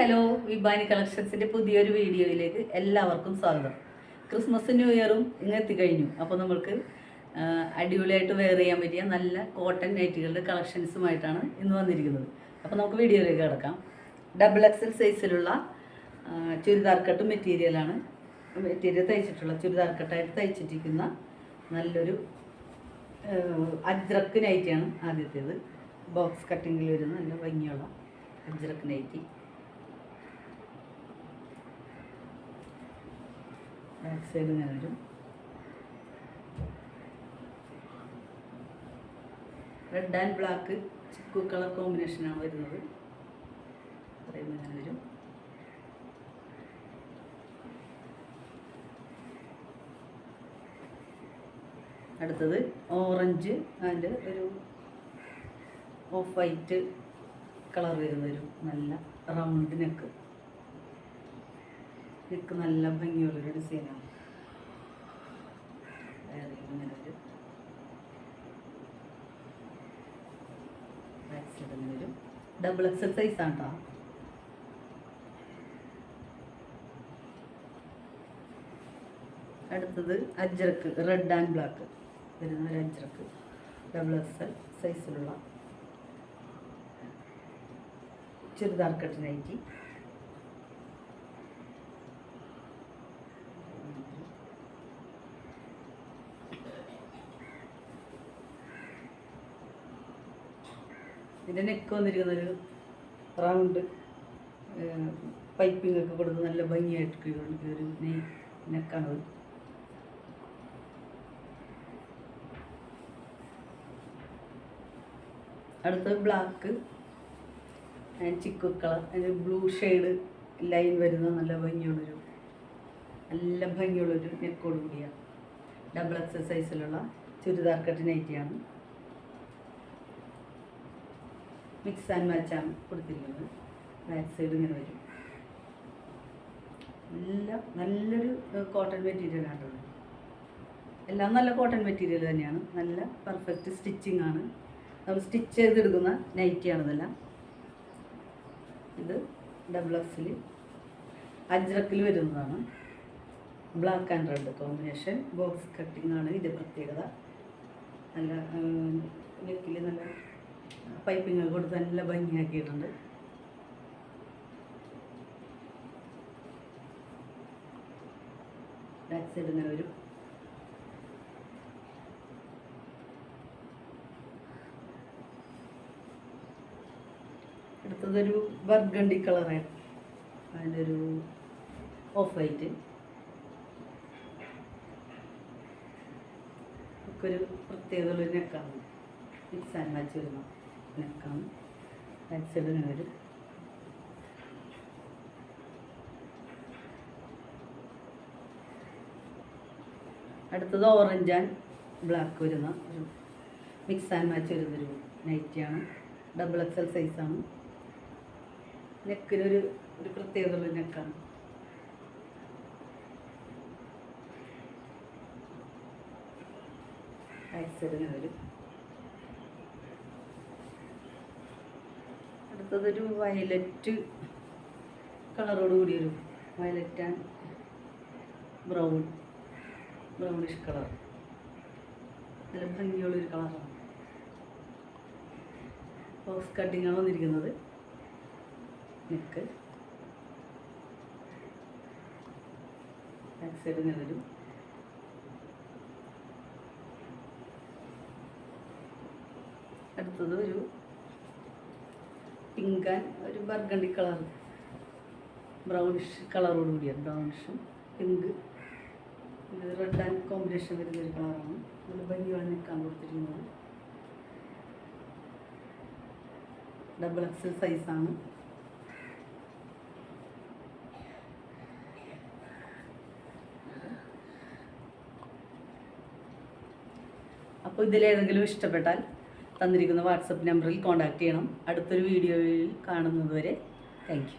Hello വിബാനി കളക്ഷൻസിന്റെ പുതിയൊരു വീഡിയോയിലേക്ക് എല്ലാവർക്കും സ്വാഗതം. ക്രിസ്മസ് ന്യൂ ഇയറും ഇങ്ങ് എത്തിക്കഴിഞ്ഞു. അപ്പോൾ നമ്മൾക്ക് അടിപൊളിയായിട്ട് വെയർ ചെയ്യാൻ പറ്റിയ നല്ല കോട്ടൺ നൈറ്റുകളുടെ കളക്ഷൻസുമായിട്ടാണ് ഇന്ന് വന്നിരിക്കുന്നത്. അപ്പോൾ നമുക്ക് വീഡിയോയിലേക്ക് കിടക്കാം. ഡബിൾ എക്സൽ സൈസിലുള്ള ചുരിദാർ കട്ട് മെറ്റീരിയലാണ് മെറ്റീരിയൽ തയ്ച്ചിട്ടുള്ള ചുരിദാർ കട്ടായിട്ട് തയ്ച്ചിട്ടിരിക്കുന്ന നല്ലൊരു അജ്രക്ക് നൈറ്റിയാണ് ആദ്യത്തേത്. ബോക്സ് കട്ടിങ്ങിൽ വരുന്ന നല്ല ഭംഗിയുള്ള അജ്രക്ക് നൈറ്റി. ബാക്ക് സൈഡ് ഇങ്ങനെ വരും. Red and black chikoo colour കോമ്പിനേഷനാണ് വരുന്നത്. അത്രയും വരും. അടുത്തത് ഓറഞ്ച് ആൻഡ് ഒരു ഓഫ് വൈറ്റ് കളർ വരുന്നൊരു നല്ല റൗണ്ട് നെക്ക് നെക്ക് നല്ല ഭംഗിയുള്ളൊരു ഡിസൈനാണ്. ഡബിൾ എക്സൽ സൈസാണ് കേട്ടോ അടുത്തത് അജ്രക്ക് റെഡ് ആൻഡ് ബ്ലാക്ക് വരുന്ന ഒരു അജ്രക്ക് ഡബിൾ എക്സ് എൽ സൈസിലുള്ള ചുരിദാർ കട്ട് നൈറ്റി ഇതിന്റെ നെക്ക് വന്നിരിക്കുന്ന ഒരു റൗണ്ട് പൈപ്പിംഗ് ഒക്കെ കൊടുത്ത് നല്ല ഭംഗിയായിട്ട് ഒരു നെക്കാണ് അടുത്തത് ബ്ലാക്ക് ചിക്കു കളർ അതിന് ബ്ലൂ ഷെയ്ഡ് ലൈൻ വരുന്ന നല്ല ഭംഗിയുള്ളൊരു നല്ല ഭംഗിയുള്ളൊരു നെക്കോട് കൂടിയാണ് ഡബിൾ എക്സസൈസിലുള്ള ചുരിദാർ കട്ട് നൈറ്റിയാണ് മിക്സ് ആൻഡ് മാച്ചാണ് കൊടുത്തിരിക്കുന്നത്. ബാക്ക് സൈഡ് ഇങ്ങനെ വരും. നല്ല നല്ലൊരു കോട്ടൺ മെറ്റീരിയൽ ആണ് എല്ലാം നല്ല കോട്ടൺ മെറ്റീരിയൽ തന്നെയാണ്. നല്ല പെർഫെക്റ്റ് സ്റ്റിച്ചിങ് ആണ്. നമ്മൾ സ്റ്റിച്ച് ചെയ്തെടുക്കുന്ന നൈറ്റിയാണ് ഇതെല്ലാം. ഇത് ഡബിൾ എക്സിൽ അജ്രക്കിൽ വരുന്നതാണ്. Black and red combination box cutting ആണ്. ഇതിന്റെ പ്രത്യേകത. നല്ല നെക്കിൽ നല്ല ഒക്കെ കൊടുത്ത് നല്ല ഭംഗിയാക്കിയിട്ടുണ്ട്. ബാക്ക് സൈഡ് ഇങ്ങനെ വരും. അടുത്തതൊരു ബർഗണ്ടി കളറാണ് അതിന്റെ ഒരു ഓഫ് വൈറ്റ്. ഒക്കെ ഒരു പ്രത്യേകതയുള്ള നെക്കാണ്. മിക്സ് ആൻഡ് മാച്ച് വരുന്ന നെക്കാണ് ബാക്ക് സൈഡിൽ വരും. അടുത്തത് ഓറഞ്ച് ആൻഡ് ബ്ലാക്ക് വരുന്ന ഒരു മിക്സ് ആൻഡ് മാച്ച് വരുന്നൊരു നൈറ്റിയാണ് ഡബിൾ എക്സൽ സൈസാണ് നെക്കിനൊരു ഒരു പ്രത്യേകതയുള്ള നെക്കാണ് സൈഡിന് വരും. അടുത്തതൊരു വയലറ്റ് കളറോട് കൂടിയൊരു violet and brown brownish colour നല്ല ഭംഗിയുള്ളൊരു കളറാണ് ബോക്സ് കട്ടിങ്ങാണ് വന്നിരിക്കുന്നത്. നെക്ക് ബാക്ക് സൈഡ് ഇങ്ങനെ വരും. അടുത്തത് ഒരു പിങ്ക് ആൻഡ് ഒരു ബർഗണ്ടി കളർ. ബ്രൗണിഷ് കളറോട് കൂടിയ. ബ്രൗണിഷും പിങ്ക്. റെഡ് ആൻഡ് കോമ്പിനേഷൻ വരുന്ന ഒരു കളറാണ്. നല്ല ഭംഗിയാണ് നിൽക്കാൻ കൊടുത്തിരിക്കുന്നത്. ഡബിൾ എക്സൽ സൈസാണ് അപ്പോൾ ഇതിലേതെങ്കിലും ഇഷ്ടപ്പെട്ടാൽ തന്നിരിക്കുന്ന വാട്സപ്പ് നമ്പറിൽ കോൺടാക്റ്റ് ചെയ്യണം. അടുത്തൊരു വീഡിയോയിൽ കാണുന്നതുവരെ താങ്ക്